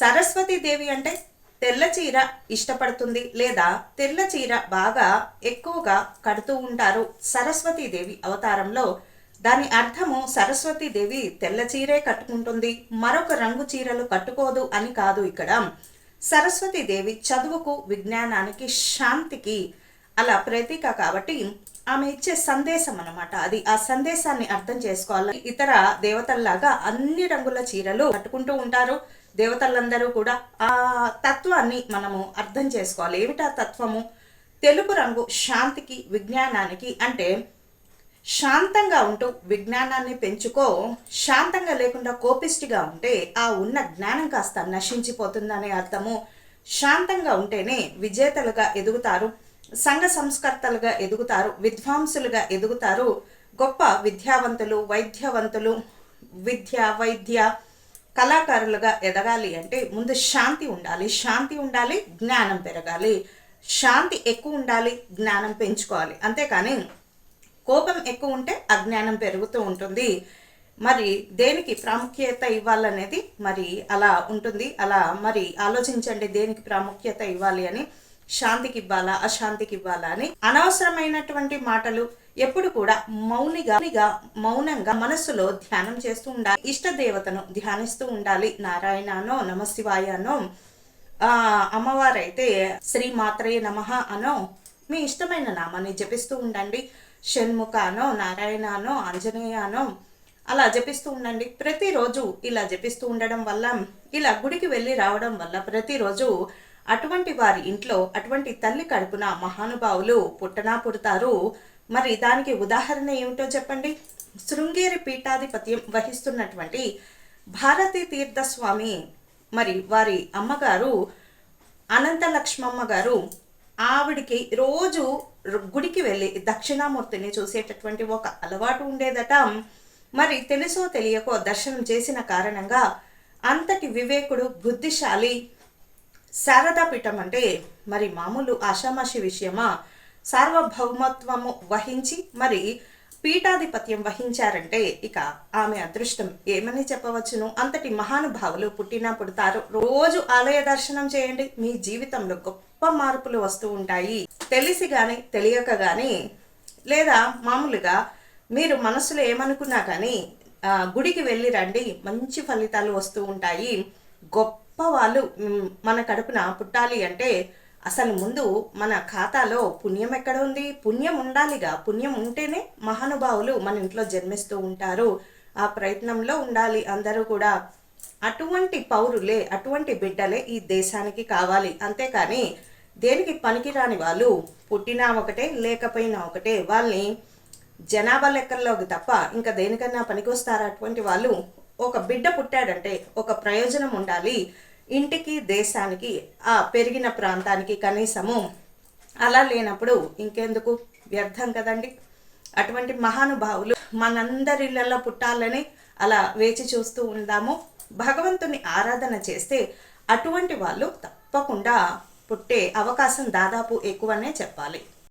సరస్వతి దేవి అంటే తెల్ల చీర ఇష్టపడుతుంది లేదా తెల్ల చీర బాగా ఎక్కువగా కడుతూ ఉంటారు సరస్వతి దేవి అవతారంలో. దాని అర్థము సరస్వతి దేవి తెల్ల చీరే కట్టుకుంటుంది మరొక రంగు చీరలు కట్టుకోదు అని కాదు ఇక్కడ. సరస్వతి దేవి చదువుకు విజ్ఞానానికి శాంతికి అలా ప్రతీక కాబట్టి ఆమె ఇచ్చే సందేశం అన్నమాట అది. ఆ సందేశాన్ని అర్థం చేసుకోవాలి. ఇతర దేవతల్లాగా అన్ని రంగుల చీరలు కట్టుకుంటూ ఉంటారు. దేవతలందరూ కూడా ఆ తత్వాన్ని మనము అర్థం చేసుకోవాలి. ఏమిటా తత్వము? తెలుపు రంగు శాంతికి విజ్ఞానానికి అంటే శాంతంగా ఉంటూ విజ్ఞానాన్ని పెంచుకో శాంతంగా లేకుండా కోపిష్టిగా ఉంటే ఆ ఉన్న జ్ఞానం కాస్త నశించిపోతుందనే అర్థము. శాంతంగా ఉంటేనే విజేతలుగా ఎదుగుతారు సంఘ సంస్కర్తలుగా ఎదుగుతారు విద్వాంసులుగా ఎదుగుతారు గొప్ప విద్యావంతులు వైద్యవంతులు విద్య వైద్య కళాకారులుగా ఎదగాలి అంటే ముందు శాంతి ఉండాలి. శాంతి ఉండాలి జ్ఞానం పెరగాలి. శాంతి ఎక్కువ ఉండాలి జ్ఞానం పెంచుకోవాలి. అంతేకాని కోపం ఎక్కువ ఉంటే అజ్ఞానం పెరుగుతూ ఉంటుంది. మరి దేనికి ప్రాముఖ్యత ఇవ్వాలనేది మరి అలా ఉంటుంది. అలా మరి ఆలోచించండి దేనికి ప్రాముఖ్యత ఇవ్వాలి అని. శాంతికి ఇవ్వాలా అశాంతికి ఇవ్వాలా అని అనవసరమైనటువంటి మాటలు ఎప్పుడు కూడా మౌనిగా మౌనంగా మనస్సులో ధ్యానం చేస్తూ ఉండాలి. ఇష్ట దేవతను ధ్యానిస్తూ ఉండాలి. నారాయణనో నమశివాయనో ఆ అమ్మవారైతే శ్రీ మాత్రయ నమః అనో మీ ఇష్టమైన నామాన్ని జపిస్తూ ఉండండి. షణ్ముఖానో నారాయణనో ఆంజనేయానో అలా జపిస్తూ ఉండండి. ప్రతిరోజు ఇలా జపిస్తూ ఉండడం వల్ల ఇలా గుడికి వెళ్ళి రావడం వల్ల ప్రతిరోజు అటువంటి వారి ఇంట్లో అటువంటి తల్లి కడుపున మహానుభావులు పుట్టనా పుడతారు. మరి దానికి ఉదాహరణ ఏమిటో చెప్పండి? శృంగేరి పీఠాధిపత్యం వహిస్తున్నటువంటి భారతీ తీర్థస్వామి మరి వారి అమ్మగారు అనంత లక్ష్మమ్మ గారు ఆవిడికి రోజు గుడికి వెళ్ళి దక్షిణామూర్తిని చూసేటటువంటి ఒక అలవాటు ఉండేదట. మరి తెలుసో తెలియకో దర్శనం చేసిన కారణంగా అంతటి వివేకుడు బుద్ధిశాలి శారదా పీఠం అంటే మరి మామూలు ఆషామాషి విషయమా? సార్వభౌమత్వము వహించి మరి పీఠాధిపత్యం వహించారంటే ఇక ఆమె అదృష్టం ఏమని చెప్పవచ్చును? అంతటి మహానుభావులు పుట్టినా పుడతారు రోజు ఆలయ దర్శనం చేయండి. మీ జీవితంలో గొప్ప మార్పులు వస్తూ ఉంటాయి. తెలిసి గాని తెలియక గాని లేదా మామూలుగా మీరు మనసులో ఏమనుకున్నా కానీ గుడికి వెళ్ళి రండి. మంచి ఫలితాలు వస్తూ ఉంటాయి. గొప్ప వాళ్ళు మన కడుపున పుట్టాలి అంటే అసలు ముందు మన ఖాతాలో పుణ్యం ఎక్కడ ఉంది? పుణ్యం ఉండాలిగా. పుణ్యం ఉంటేనే మహానుభావులు మన ఇంట్లో జన్మిస్తూ ఉంటారు. ఆ ప్రయత్నంలో ఉండాలి. అందరూ కూడా అటువంటి పౌరులే అటువంటి బిడ్డలే ఈ దేశానికి కావాలి. అంతేకాని దేనికి పనికిరాని వాళ్ళు పుట్టినా ఒకటే లేకపోయినా ఒకటే వాళ్ళని జనాభా లెక్కల్లోకి తప్ప ఇంకా దేనికన్నా పనికొస్తారా? అటువంటి వాళ్ళు ఒక బిడ్డ పుట్టాడంటే ఒక ప్రయోజనం ఉండాలి. ఇంటికి దేశానికి ఆ పెరిగిన ప్రాంతానికి కనీసము అలా లేనప్పుడు ఇంకెందుకు? వ్యర్థం కదండి. అటువంటి మహానుభావులు మనందరిళ్ళల్లో పుట్టాలని అలా వేచి చూస్తూ ఉందాము. భగవంతుని ఆరాధన చేస్తే అటువంటి వాళ్ళు తప్పకుండా పుట్టే అవకాశం దాదాపు ఎక్కువనే చెప్పాలి.